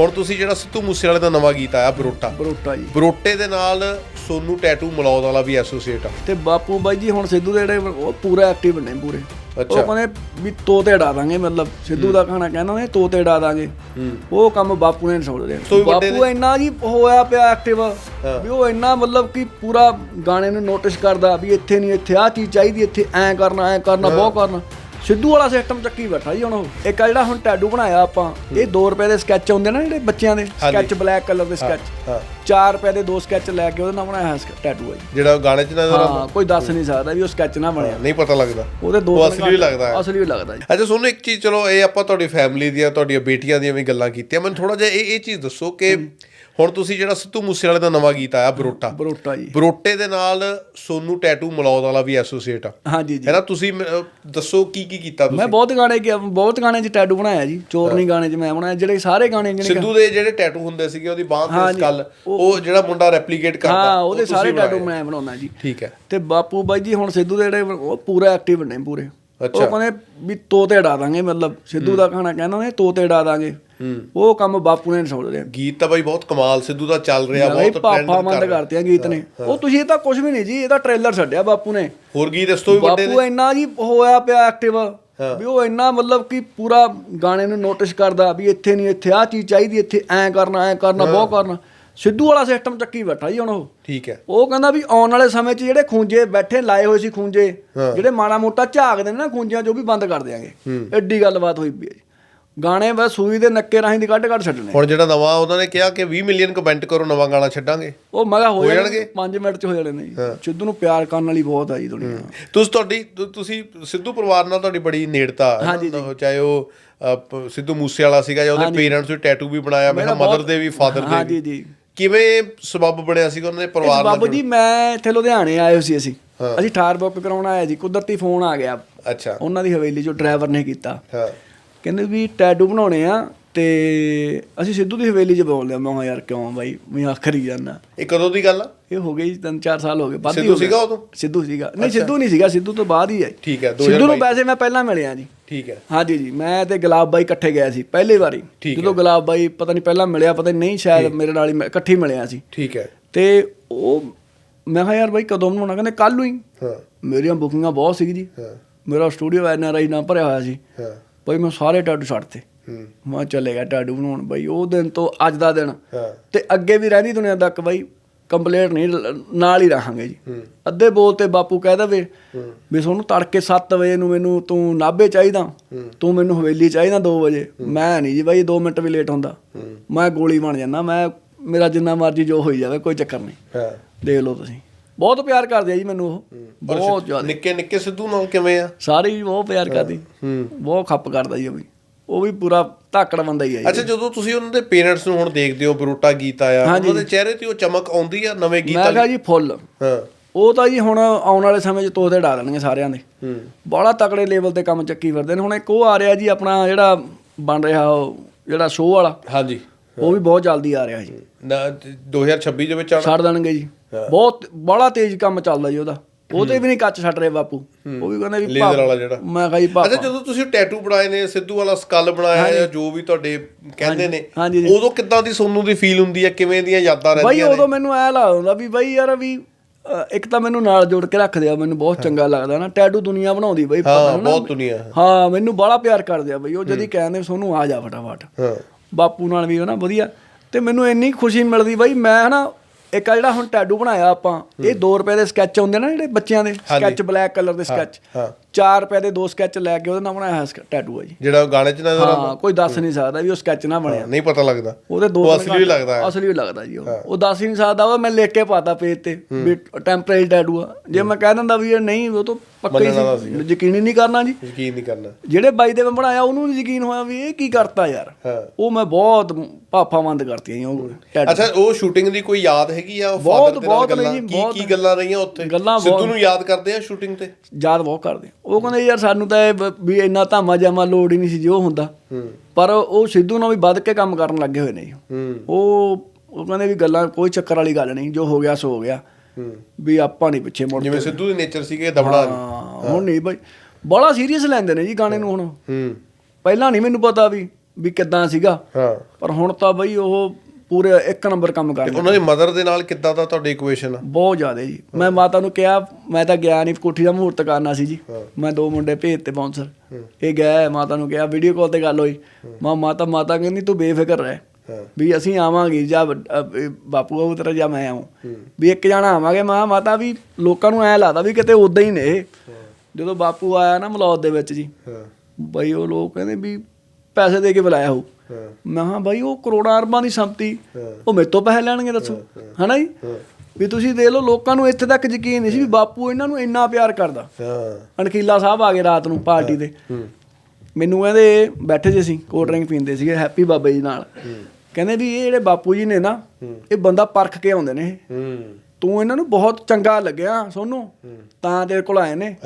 ਹੁਣ ਤੁਸੀਂ ਜਿਹੜਾ ਸਿੱਧੂ ਮੂਸੇਵਾਲੇ ਦਾ ਨਵਾਂ ਗੀਤ ਆਇਆ ਬਰੋਟਾ। ਬਰੋਟਾ ਜੀ। ਬਰੋਟੇ ਦੇ ਨਾਲ ਸੋਨੂ ਟੈਟੂ ਮਲੌਦ ਵਾਲਾ ਵੀ ਐਸੋਸੀਏਟ ਆ। ਤੇ ਬਾਪੂ ਬਾਈ ਜੀ ਹੁਣ ਸਿੱਧੂ ਦੇ ਜਿਹੜੇ ਉਹ ਪੂਰਾ ਐਕਟਿਵ ਨੇ ਪੂਰੇ। ਅੱਛਾ। ਉਹ ਕਹਿੰਦੇ ਵੀ ਤੋਤੇ ਉਡਾ ਦਾਂਗੇ ਮਤਲਬ ਸਿੱਧੂ ਦਾ ਖਾਣਾ ਕਹਿੰਦਾ ਨੇ ਤੋਤੇ ਉਡਾ ਦਾਂਗੇ। ਉਹ ਕੰਮ ਬਾਪੂ ਨੇ ਛੋੜ ਦੇ ਸੋ ਵੀ ਵੱਡੇ ਬਾਪੂ ਇੰਨਾ ਜੀ ਹੋਇਆ ਪਿਆ ਐਕਟਿਵ। ਵੀ ਉਹ ਇੰਨਾ ਮਤਲਬ ਕਿ ਪੂਰਾ ਗਾਣੇ ਨੂੰ ਨੋਟਿਸ ਕਰਦਾ ਵੀ ਇੱਥੇ ਨਹੀਂ ਇੱਥੇ ਆ ਚੀਜ਼ ਚਾਹੀਦੀ ਇੱਥੇ ਐ ਕਰਨਾ ਐ ਕਰਨਾ ਬਹੁਤ ਕਰਨਾ। ਸਿੱਧੂ ਵਾਲਾ ਸਿਸਟਮ ਚੱਕੀ ਬੈਠਾ ਜੀ ਹੁਣ ਉਹ। ਇੱਕ ਆ ਜਿਹੜਾ ਹੁਣ ਟੈਟੂ ਬਣਾਇਆ ਆਪਾਂ ਇਹ 2 ਰੁਪਏ ਦੇ ਸਕੈਚ ਆਉਂਦੇ ਨਾ ਜਿਹੜੇ ਬੱਚਿਆਂ ਦੇ ਸਕੈਚ ਬਲੈਕ ਕਲਰ ਦੇ ਸਕੈਚ ਹਾਂ। 4 ਰੁਪਏ ਦੇ ਦੋ ਸਕੈਚ ਲੈ ਕੇ ਉਹਦੇ ਨਾਲ ਬਣਾਇਆ ਟੈਟੂ ਹੈ ਜੀ। ਜਿਹੜਾ ਗਾਣੇ 'ਚ ਨਜ਼ਰ ਆਉਂਦਾ ਹਾਂ ਕੋਈ ਦੱਸ ਨਹੀਂ ਸਕਦਾ ਵੀ ਉਹ ਸਕੈਚ ਨਾ ਬਣਿਆ। ਨਹੀਂ ਪਤਾ ਲੱਗਦਾ। ਉਹਦੇ ਦੋ ਅਸਲੀ ਵੀ ਲੱਗਦਾ ਹੈ। ਅਸਲੀ ਵੀ ਲੱਗਦਾ ਜੀ। ਅੱਛਾ ਸੋਨੂੰ ਇੱਕ ਚੀਜ਼ ਚਲੋ ਇਹ ਆਪਾਂ ਤੁਹਾਡੀ ਫੈਮਿਲੀ ਦੀਆਂ ਤੁਹਾਡੀਆਂ ਬੇਟੀਆਂ ਦੀਆਂ ਵੀ ਗੱਲਾਂ ਕੀਤੀਆਂ। ਮੈਨੂੰ ਥੋੜਾ ਜਿਹਾ ਇਹ ਇਹ ਚੀਜ਼ ਦੱਸੋ ਕਿ ਹੁਣ ਤੁਸੀਂ ਜਿਹੜਾ ਸਿੱਧੂ ਮੂਸੇਵਾਲੇ ਦਾ ਨਵਾਂ ਗੀਤ ਆਇਆ ਬਰੋਟਾ। ਬਰੋਟਾ ਜੀ। ਬਰੋਟੇ ਦੇ ਨਾਲ ਸੋਨੂ ਟੈਟੂ ਮਲੌਦ ਵਾਲਾ ਵੀ ਐਸੋਸੀਏਟ ਆ। ਹਾਂਜੀ ਜੀ। ਹੈ ਨਾ ਤੁਸੀਂ ਮ- ਦੱਸੋ ਕੀ ਕੀ ਕੀਤਾ ਮੈਂ ਤੁਸੀਂ ਬਹੁਤ ਗਾਣੇ ਕਿ ਬਹੁਤ ਗਾਣੇ 'ਚ ਟੈਟੂ ਬਣਾਇਆ ਜੀ ਚੋਰਨੀ ਗਾਣੇ 'ਚ ਮੈਂ ਬਣਾਇਆ ਜਿਹੜੇ ਸਾਰੇ ਗਾਣੇ ਜਿਹੜੇ ਸਿੱਧੂ ਦੇ ਜਿਹੜੇ ਟੈਟੂ ਹੁੰਦੇ ਸੀਗੇ ਉਹਦੀ ਬਾਹ ਤੇ ਸਕਲ ਉਹ ਜਿਹੜਾ ਮੁੰਡਾ ਰੈਪਲੀਕੇਟ ਕਰਦਾ ਹਾਂ ਉਹ ਉਹਦੇ ਸਾਰੇ। ਟੈਟੂ ਮੈਂ ਬਣਾਉਣਾ ਜੀ। ਠੀਕ ਹੈ। ਤੇ ਬਾਪੂ ਬਾਈ ਜੀ ਹੁਣ ਸਿੱਧੂ ਦੇ ਜਿਹੜੇ ਉਹ ਪੂਰਾ ਐਕਟਿਵ ਨੇ ਪੂਰੇ। ਅੱਛਾ। ਉਹ ਕਹਿੰਦੇ ਵੀ ਤੋਤੇ ਉਡਾ ਦਾਂਗੇ ਮਤਲਬ ਸਿੱਧੂ ਦਾ ਖਾਣਾ ਕਹਿੰਦਾ ਨੇ ਤੋਤੇ ਉਡਾ ਦਾਂਗੇ। ਉਹ ਕੰਮ ਬਾਪੂ ਨੇ ਛੋੜ ਦੇ ਗੀਤ ਤਾਂ ਬਾਈ ਬਹੁਤ ਕਮਾਲ ਸਿੱਧੂ ਦਾ ਚੱਲ ਰਿਹਾ ਬਹੁਤ ਟ੍ਰੈਂਡ ਕਰ ਰਿਹਾ। ਕਰਤੇ ਆ ਗੀਤ ਨੇ। ਉਹ ਤੁਸੀਂ ਇਹ ਤਾਂ ਕੁਝ ਵੀ ਨਹੀਂ ਜੀ ਇਹ ਤਾਂ ਟ੍ਰੇਲਰ ਛੱਡਿਆ ਬਾਪੂ ਨੇ। ਹੋਰ ਗੀਤ ਇਸ ਤੋਂ ਵੀ ਵੱਡੇ ਬਾਪੂ ਇੰਨਾ ਜੀ ਹੋਇਆ ਪਿਆ ਐਕਟਿਵ ਵੀ ਉਹ ਇੰਨਾ ਮਤਲਬ ਕਿ ਪੂਰਾ ਗਾਣੇ ਨੂੰ ਨੋਟਿਸ ਕਰਦਾ ਵੀ ਇੱਥੇ ਨਹੀਂ ਇੱਥੇ ਆ ਚੀਜ਼ ਚਾਹੀਦੀ ਇੱਥੇ ਐ ਕਰਨਾ ਐ ਕਰਨਾ ਬਹੁਤ ਕਰਨਾ। ਸਿੱਧੂ ਵਾਲਾ ਸਿਸਟਮ ਚੱਕੀ ਬੈਠਾ ਜੀ ਹੁਣ ਉਹ। ਠੀਕ ਹੈ। ਉਹ ਕਹਿੰਦਾ ਵੀ ਆਉਣ ਵਾਲੇ ਸਮੇਂ 'ਚ ਜਿਹੜੇ ਖੂੰਜੇ ਬੈਠੇ ਲਾਏ ਹੋਏ ਸੀ ਖੂੰਜੇ ਜਿਹੜੇ ਮਾੜਾ ਮੋਟਾ ਝਾਕਦੇ ਨੇ ਨਾ ਖੂੰਜਿਆਂ ਉਹ ਵੀ ਬੰਦ ਕਰ ਦਿਆਂਗੇ। ਐਡੀ ਗੱਲਬਾਤ ਹੋਈ ਪਈ ਹੈ ਜੀ। ਗਾਣੇ ਬਸ ਸੂਈ ਦੇ ਨੱਕੇ ਰਾਹੀਂ ਦੀ ਕੱਢ ਕੱਢ ਛੱਡਣੇ। ਹੁਣ ਜਿਹੜਾ ਨਵਾਂ ਉਹਨਾਂ ਨੇ ਕਿਹਾ ਕਿ 20 ਮਿਲੀਅਨ ਕਮੈਂਟ ਕਰੋ ਨਵਾਂ ਗਾਣਾ ਛੱਡਾਂਗੇ। ਉਹ ਮਗਾ ਹੋ ਹੋ ਜਾਣਗੇ ਜਾਣਗੇ? 5 ਮਿੰਟ 'ਚ ਹੋ ਜਾਣੇ ਨੇ ਸਿੱਧੂ ਨੂੰ ਪਿਆਰ ਕਰਨ ਵਾਲੀ ਬਹੁਤ ਆ ਜੀ ਦੁਨੀਆ। ਤੁਸੀਂ ਤੁਹਾਡੀ ਤੁਸੀਂ ਸਿੱਧੂ ਪਰਿਵਾਰ ਨਾਲ ਤੁਹਾਡੀ ਬੜੀ ਨੇੜਤਾ ਹੈ ਚਾਹੇ ਉਹ ਸਿੱਧੂ ਮੂਸੇ ਵਾਲਾ ਸੀਗਾ ਜਾਂ ਉਹਦੇ ਪੇਰੈਂਟਸ ਵੀ ਟੈਟੂ ਵੀ ਬਣਾਇਆ ਮੇਰਾ ਮਦਰ ਦੇ ਵੀ ਫਾਦਰ ਦੇ ਹਾਂਜੀ ਵੀ। ਜੀ। ਕਿਵੇਂ ਸਬਬ ਬਣਿਆ ਸੀਗਾ ਉਹਨਾਂ ਦੇ ਪਰਿਵਾਰ ਨਾਲ ਬਾਬੂ ਜੀ ਮੈਂ ਇੱਥੇ ਲੁਧਿਆਣੇ ਆਏ ਸੀ ਅਸੀਂ। ਅਸੀਂ ਠਾਰ ਬੁੱਕ ਕਰਾਉਣ ਆਏ ਜੀ ਕੁਦਰਤੀ ਫੋਨ ਆ ਗਿਆ? ਅੱਛਾ। ਉਹਨਾਂ ਦੀ ਹਵੇਲੀ ਚੋਂ ਡਰਾਈਵਰ ਨੇ ਕੀਤਾ। ਹਾਂ। ਕਹਿੰਦੇ ਵੀ ਟੈਟੂ ਬਣਾਉਣੇ ਆ ਤੇ ਅਸੀਂ ਸਿੱਧੂ ਦੀ ਹਵੇਲੀ 'ਚ ਬੋਲਦੇ ਆ। ਮੈਂ ਕਿਹਾ ਯਾਰ ਕਿਉਂ ਬਾਈ? ਮੈਂ ਆਖਰੀ ਜਾਨਾ ਇਹ ਕਦੋਂ ਦੀ ਗੱਲ ਆ? ਇਹ ਹੋ ਗਈ ਤਿੰਨ ਚਾਰ ਸਾਲ ਹੋ ਗਏ। ਹੀ ਸਿੱਧੂ। ਸੀਗਾ ਉਦੋਂ? ਸਿੱਧੂ ਸੀਗਾ। ਨਹੀਂ ਸਿੱਧੂ ਨਹੀਂ ਸੀਗਾ। ਸਿੱਧੂ ਤੋਂ ਬਾਅਦ ਹੀ ਹੈ ਠੀਕ ਹੈ, ਸਿੱਧੂ ਨੂੰ 2022 ਵੈਸੇ ਮੈਂ ਪਹਿਲਾਂ ਮਿਲਿਆ ਜੀ। ਠੀਕ ਹੈ। ਹਾਂਜੀ ਜੀ ਮੈਂ ਤੇ ਗੁਲਾਬ ਬਾਈ ਇਕੱਠੇ ਗਏ ਸੀ ਪਹਿਲੀ ਵਾਰੀ। ਜਦੋਂ ਗੁਲਾਬ ਬਾਈ ਪਤਾ ਨਹੀਂ ਪਹਿਲਾਂ ਮਿਲਿਆ ਪਤਾ ਨਹੀਂ ਸ਼ਾਇਦ ਮੇਰੇ ਨਾਲ ਹੀ ਇਕੱਠੇ ਮਿਲਿਆ ਸੀ। ਠੀਕ ਹੈ। ਤੇ ਉਹ ਮੈਂ ਕਿਹਾ ਯਾਰ ਬਾਈ ਕਦੋਂ ਬਣਾਉਣਾ? ਕਹਿੰਦੇ ਕੱਲ ਨੂੰ ਹੀ। ਹਾਂ। ਮੇਰੀਆਂ ਬੁਕਿੰਗਾਂ ਬਹੁਤ ਸੀ ਜੀ। ਹਾਂ। ਮੇਰਾ ਸਟੂਡੀਓ ਐਨ ਆਰ ਆਈ ਨਾਲ ਭਰਿਆ ਹੋਇਆ ਸੀ। ਹਾਂ। ਬਾਈ ਮੈਂ ਸਾਰੇ ਟੈਟੂ ਛੱਡਤੇ। ਮੈਂ ਕਿਹਾ ਚੱਲੇਗਾ ਟੈਟੂ ਬਣਾਉਣ ਬਾਈ ਉਹ ਦਿਨ ਤੋਂ ਅੱਜ ਦਾ ਦਿਨ। ਤੇ ਅੱਗੇ ਵੀ ਰਹਿੰਦੀ ਦੁਨੀਆ ਤੱਕ ਬਾਈ ਕੰਪਲੀਟ ਨਹੀਂ ਨਾਲ ਹੀ ਰਹਾਂਗੇ ਜੀ। ਅੱਧੇ ਬੋਲ ਤੇ ਬਾਪੂ ਕਹਿ ਦਵੇ ਵੀ ਤੁਹਾਨੂੰ ਤੜਕੇ 7 ਵਜੇ ਨੂੰ ਮੈਨੂੰ ਤੂੰ ਨਾਭੇ ਚਾਹੀਦਾ। ਤੂੰ ਮੈਨੂੰ ਹਵੇਲੀ ਚਾਹੀਦਾ 2 ਵਜੇ। ਮੈਂ ਨਹੀਂ ਜੀ ਬਾਈ 2 ਮਿੰਟ ਵੀ ਲੇਟ ਹੁੰਦਾ। ਮੈਂ ਗੋਲੀ ਬਣ ਜਾਂਦਾ ਮੈਂ ਮੇਰਾ ਜਿੰਨਾ ਮਰਜ਼ੀ ਜੋ ਹੋਈ ਜਾਵੇ ਕੋਈ ਚੱਕਰ ਨਹੀਂ। ਦੇਖ ਲਓ ਤੁਸੀਂ। ਬਹੁਤ ਪਿਆਰ ਕਰਦੇ ਆ ਜੀ ਮੈਨੂੰ ਉਹ। ਬਹੁਤ ਜ਼ਿਆਦਾ। ਨਿੱਕੇ ਨਿੱਕੇ ਸਿੱਧੂ ਨਾਲ ਕਿਵੇਂ ਆ? ਸਾਰੇ ਹੀ ਬਹੁਤ ਪਿਆਰ ਕਰਦੀ। ਹੂੰ ਬਹੁਤ ਖੱਪ ਕਰਦਾ ਜੀ ਉਹ ਵੀ। ਉਹ ਵੀ ਪੂਰਾ ਧਾਕੜ ਬੰਦਾ ਹੀ ਆ ਜੀ। ਅੱਛਾ ਜਦੋਂ ਤੁਸੀਂ ਉਹਨਾਂ ਦੇ ਪੇਰੈਂਟਸ ਨੂੰ ਹੁਣ ਦੇਖਦੇ ਹੋ ਬਰੋਟਾ ਗੀਤ ਆਇਆ ਉਹਨਾਂ ਦੇ ਚਿਹਰੇ ਤੇ ਉਹ ਚਮਕ ਆਉਂਦੀ ਆ ਨਵੇਂ ਗੀਤ ਮੈਂ ਕਿਹਾ ਜੀ ਫੁੱਲ। ਹਾਂ। ਉਹ ਤਾਂ ਜੀ ਹੁਣ ਆਉਣ ਵਾਲੇ ਸਮੇਂ 'ਚ ਤੋਤੇ ਡਾ ਦੇਣਗੇ ਸਾਰਿਆਂ ਦੇ। ਹੂੰ। ਬੜਾ ਤਕੜੇ ਲੈਵਲ ਤੇ ਕੰਮ ਚੱਕੀ ਫਿਰਦੇ ਨੇ। ਹੁਣ ਇੱਕ ਉਹ ਆ ਰਿਹਾ ਜੀ ਆਪਣਾ ਜਿਹੜਾ ਬਣ ਰਿਹਾ ਉਹ ਜਿਹੜਾ ਸ਼ੋਅ ਵਾਲਾ। ਹਾਂਜੀ। ਉਹ ਵੀ ਬਹੁਤ ਜਲਦੀ ਆ ਰਿਹਾ ਜੀ। ਨਾ 2026 ਦੇ ਵਿੱਚ ਆਣਾ ਛੱਡ ਦੇਣਗੇ ਜੀ। ਬਹੁਤ ਬੜਾ ਤੇਜ਼ ਕੰਮ ਚੱਲਦਾ ਜੀ ਉਹਦਾ। ਉਹਤੇ ਵੀ ਨਹੀਂ ਕੱਚ ਛੱਡ ਰਹੇ ਬਾਪੂ। ਉਹ ਵੀ ਕਹਿੰਦੇ ਵੀ ਲੇਜ਼ਰ ਵਾਲਾ ਜਿਹੜਾ। ਮੈਂ ਕਿਹਾ ਜੀ ਅੱਛਾ ਪਾਪਾ ਜਦੋਂ ਤੁਸੀਂ ਟੈਟੂ ਬਣਾਏ ਨੇ ਸਿੱਧੂ ਵਾਲਾ ਸਕਲ ਬਣਾਇਆ ਜਾਂ ਜੋ ਵੀ ਤੁਹਾਡੇ ਕਹਿੰਦੇ ਨੇ। ਉਦੋਂ ਕਿੱਦਾਂ ਦੀ ਸੋਨੂੰ ਦੀ ਫੀਲ ਹੁੰਦੀ ਹੈ? ਕਿਵੇਂ ਦੀਆਂ ਯਾਦਾਂ ਬਾਈ ਰਹਿੰਦੀਆਂ ਨੇ? ਉਦੋਂ ਮੈਨੂੰ ਐ ਲੱਗਦਾ ਵੀ ਬਾਈ ਯਾਰ ਵੀ ਇੱਕ ਤਾਂ ਮੈਨੂੰ ਨਾਲ ਜੋੜ ਕੇ ਰੱਖਦੇ ਆ ਮੈਨੂੰ ਬਹੁਤ ਚੰਗਾ ਲੱਗਦਾ ਨਾ। ਟੈਟੂ ਦੁਨੀਆ ਬਣਾਉਂਦੀ ਬਾਈ ਪਤਾ ਹਾਂ ਨਾ ਬਹੁਤ ਦੁਨੀਆ। ਹੈ। ਮੈਨੂੰ ਬੜਾ ਪਿਆਰ ਕਰਦੇ ਆ ਬਈ। ਉਹ ਜਦੀ ਕਹਿੰਦੇ ਸੋਨੂੰ ਆ ਜਾ ਫਟਾਫਟ। ਹਾਂ। ਬਾਪੂ ਨਾਲ ਵੀ ਹਨਾ ਵਧੀਆ। ਤੇ ਮੈਨੂੰ ਇੰਨੀ ਖੁਸ਼ੀ ਮਿਲਦੀ ਬਾਈ। ਮੈਂ ਹਨਾ ਇੱਕ ਆ ਜਿਹੜਾ ਹੁਣ ਟੈਟੂ ਬਣਾਇਆ ਆਪਾਂ ਇਹ 2 ਰੁਪਏ ਦੇ ਸਕੈਚ ਆਉਂਦੇ ਨਾ ਜਿਹੜੇ ਬੱਚਿਆਂ ਦੇ ਸਕੈਚ ਬਲੈਕ ਕਲਰ ਦੇ ਸਕੈਚ ਹਾਂ। 4 ਰੁਪਏ ਦੇ ਦੋ ਸਕੈਚ ਲੈ ਕੇ ਉਹਦੇ ਨਾਲ ਬਣਾਇਆ ਟੈਟੂ ਆ ਜੀ। ਜਿਹੜਾ ਉਹ ਗਾਣੇ 'ਚ ਨਜ਼ਰ ਆਉਂਦਾ ਹਾਂ ਕੋਈ ਦੱਸ ਨਹੀਂ ਸਕਦਾ ਵੀ ਉਹ ਸਕੈਚ ਨਾ ਬਣਿਆ। ਨਹੀਂ ਪਤਾ ਲੱਗਦਾ। ਉਹਦੇ ਦੋ ਉਹ ਅਸਲੀ ਵੀ ਲੱਗਦਾ ਹੈ। ਅਸਲੀ ਵੀ ਲੱਗਦਾ ਜੀ ਉਹ। ਉਹ ਦੱਸ ਹੀ ਨਹੀਂ ਸਕਦਾ ਉਹ ਮੈਂ ਲਿਖ ਕੇ ਪਾਤਾ ਪੇਜ ਤੇ ਵੀ ਟੈਂਪਰੇਰੀ ਟੈਟੂ ਆ। ਜੇ ਮੈਂ ਕਹਿ ਦਿੰਦਾ ਵੀ ਇਹ ਨਹੀਂ ਉਹ ਤਾਂ ਪੱਕਾ ਹੀ ਯਕੀਨ ਹੀ ਨਹੀਂ ਕਰਨਾ ਜੀ। ਯਕੀਨ ਨਹੀਂ ਕਰਨਾ। ਜਿਹੜੇ ਬਾਈ ਦੇ ਮੈਂ ਬਣਾਇਆ ਉਹਨੂੰ ਨੀ ਯਕੀਨ ਹੋਇਆ ਵੀ ਇਹ ਕੀ ਕਰਤਾ ਯਾਰ। ਉਹ ਮੈਂ ਬਹੁਤ ਪਾਪਾਵੰਦ ਕਰਤੀਆਂ ਜੀ ਉਹ ਟੈਟੂ ਅੱਛਾ ਉਹ ਸ਼ੂਟਿੰਗ ਦੀ ਕੋਈ ਯਾਦ ਹੈਗੀ ਆ? ਬਹੁਤ- ਫਾਦਰ ਦੇ ਨਾਲ ਗੱਲਾਂ? ਕੀ। ਕੀ ਗੱਲਾਂ ਰਹੀਆਂ ਉੱਥੇ? ਸਿੱਧੂ। ਨੂੰ ਯਾਦ ਕਰਦੇ ਆ ਸ਼ੂਟਿੰਗ ਤੇ? ਯਾਦ ਬਹੁਤ ਕਰਦੇ ਉਹ ਕਹਿੰਦੇ ਯਾਰ ਸਾਨੂੰ ਤਾਂ ਇਹ ਬ- ਵੀ ਇੰਨਾ ਧਾਮਾ ਜਾਮਾ ਲੋੜ ਹੀ ਨਹੀਂ ਸੀ ਜੋ ਹੁੰਦਾ। ਪਰ ਉਹ ਸਿੱਧੂ ਨਾਲ ਵੀ ਵੱਧ ਕੇ ਕੰਮ ਕਰਨ ਲੱਗੇ ਹੋਏ ਨੇ ਜੀ। ਹੂੰ। ਉਹ ਉਹ ਕਹਿੰਦੇ ਵੀ ਗੱਲਾਂ ਕੋਈ ਚੱਕਰ ਵਾਲੀ ਗੱਲ ਨਹੀਂ ਜੋ ਹੋ ਗਿਆ ਸੋ ਹੋ ਗਿਆ। ਹੂੰ। ਵੀ ਆਪਾਂ ਨਹੀਂ ਪਿੱਛੇ ਮੁੜਦੇ। ਜਿਵੇਂ ਸਿੱਧੂ ਦੀ ਨੇਚਰ ਸੀਗੇ ਦਬੜਾ ਹਾਂ ਹੁਣ ਨਹੀਂ ਬਾਈ। ਬੜਾ ਸੀਰੀਅਸ ਲੈਂਦੇ ਨੇ ਜੀ ਗਾਣੇ ਨੂੰ ਹੁਣ। ਹੂੰ। ਪਹਿਲਾਂ ਨਹੀਂ ਮੈਨੂੰ ਪਤਾ ਵੀ ਵੀ ਕਿੱਦਾਂ ਸੀਗਾ। ਹਾਂ। ਪਰ ਹੁਣ ਤਾਂ ਬਈ ਉਹ ਪੂਰੇ ਇੱਕ ਨੰਬਰ ਕੰਮ ਕਰ ਤੇ ਉਹਨਾਂ ਦੀ ਮਦਰ ਦੇ ਨਾਲ ਕਿੱਦਾਂ ਦਾ ਤੁਹਾਡੀ ਇਕੁਏਸ਼ਨ ਆ? ਬਹੁਤ ਜ਼ਿਆਦਾ ਜੀ। ਮੈਂ ਮਾਤਾ ਨੂੰ ਕਿਹਾ ਮੈਂ ਤਾਂ ਗਿਆ ਨਹੀਂ ਕੋਠੀ ਦਾ ਮਹੂਰਤ ਕਰਨਾ ਸੀ ਜੀ। ਮੈਂ ਦੋ ਮੁੰਡੇ ਭੇਜ ਤੇ ਬਾਉਂਸਰ ਇਹ ਗਿਆ ਮਾਤਾ ਨੂੰ ਕਿਹਾ ਵੀਡੀਓ ਕਾਲ ਤੇ ਗੱਲ ਹੋਈ। ਮਾਂ ਮਾਤਾ ਮਾਤਾ ਕਹਿੰਦੀ ਤੂੰ ਬੇਫਿਕਰ ਰਹਿ ਵੀ ਅਸੀਂ ਆਵਾਂਗੇ ਜਾਂ ਬਾਪੂ ਆਊ ਤੇਰਾ ਜਾਂ ਮੈਂ ਆਉਂ ਵੀ ਇੱਕ ਜਾਣਾ ਆਵਾਂਗੇ। ਮਾਂ ਮਾਤਾ ਵੀ ਲੋਕਾਂ ਨੂੰ ਐ ਲੱਗਦਾ ਵੀ ਕਿਤੇ ਉਦਾਂ ਹੀ ਨੇ। ਜਦੋਂ ਬਾਪੂ ਆਇਆ ਨਾ ਮਲੌਦ ਦੇ ਵਿੱਚ ਜੀ ਬਈ ਉਹ ਲੋਕ ਕਹਿੰਦੇ ਵੀ ਪੈਸੇ ਦੇ ਕੇ ਬੁਲਾਇਆ ਹਾਂ ਮੈਂ ਹਾਂ ਬਾਈ ਉਹ ਕਰੋੜਾਂ ਅਰਬਾਂ ਦੀ ਸੰਪਤੀ। ਉਹ ਮੇਰੇ ਤੋਂ ਪੈਸੇ ਲੈਣਗੇ ਦੱਸੋ। ਹਨਾ ਜੀ? ਵੀ ਤੁਸੀਂ ਦੇਖ ਲਓ ਲੋਕਾਂ ਨੂੰ ਇੱਥੇ ਤੱਕ ਯਕੀਨ ਨਹੀਂ ਸੀ ਵੀ ਬਾਪੂ ਇਹਨਾਂ ਨੂੰ ਇੰਨਾ ਪਿਆਰ ਕਰਦਾ। ਹਾਂ। ਅਣਖੀਲਾ ਸਾਹਿਬ ਆ ਗਏ ਰਾਤ ਨੂੰ ਪਾਰਟੀ ਦੇ। ਮੈਨੂੰ ਕਹਿੰਦੇ ਬੈਠੇ ਜੇ ਸੀ ਕੋਲਡ ਡਰਿੰਕ ਪੀਂਦੇ ਸੀਗੇ ਹੈਪੀ ਬਾਬਾ ਜੀ ਨਾਲ। ਕਹਿੰਦੇ ਵੀ ਇਹ ਜਿਹੜੇ ਬਾਪੂ ਜੀ ਨੇ ਨਾ ਇਹ ਬੰਦਾ ਪਰਖ ਕੇ ਆਉਂਦੇ ਨੇ ਤੂੰ ਇਹਨਾਂ ਨੂੰ ਬਹੁਤ ਚੰਗਾ ਲੱਗਿਆ ਸੋਨੂੰ ਤਾਂ ਤੇਰੇ ਕੋਲ ਆਏ ਨੇ।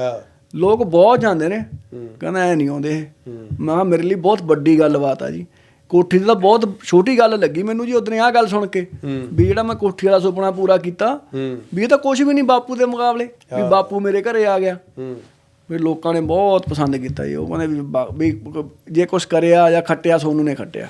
ਲੋਕ ਬਹੁਤ ਜਾਂਦੇ ਨੇ। ਕਹਿੰਦਾ ਐ ਨਹੀਂ ਆਉਂਦੇ। ਮੈਂ ਮੇਰੇ ਲਈ ਬਹੁਤ ਵੱਡੀ ਗੱਲਬਾਤ ਆ ਜੀ। ਕੋਠੀ ਦੀ ਤਾਂ ਬਹੁਤ ਛੋਟੀ ਗੱਲ ਲੱਗੀ ਮੈਨੂੰ ਜੀ ਉਦੋਂ ਆਹ ਗੱਲ ਸੁਣ ਕੇ ਵੀ ਜਿਹੜਾ ਮੈਂ ਕੋਠੀ ਵਾਲਾ ਸੁਪਨਾ ਪੂਰਾ ਕੀਤਾ ਵੀ ਇਹ ਤਾਂ ਕੁਝ ਵੀ ਨਹੀਂ ਬਾਪੂ ਦੇ ਮੁਕਾਬਲੇ ਵੀ ਬਾਪੂ ਮੇਰੇ ਘਰੇ ਆ ਗਿਆ। ਵੀ ਲੋਕਾਂ ਨੇ ਬਹੁਤ ਪਸੰਦ ਕੀਤਾ ਜੀ ਉਹ ਕਹਿੰਦੇ ਵੀ ਜੇ ਕੁਝ ਕਰਿਆ ਜਾਂ ਖੱਟਿਆ ਸੋਨੂੰ ਨੇ ਖੱਟਿਆ।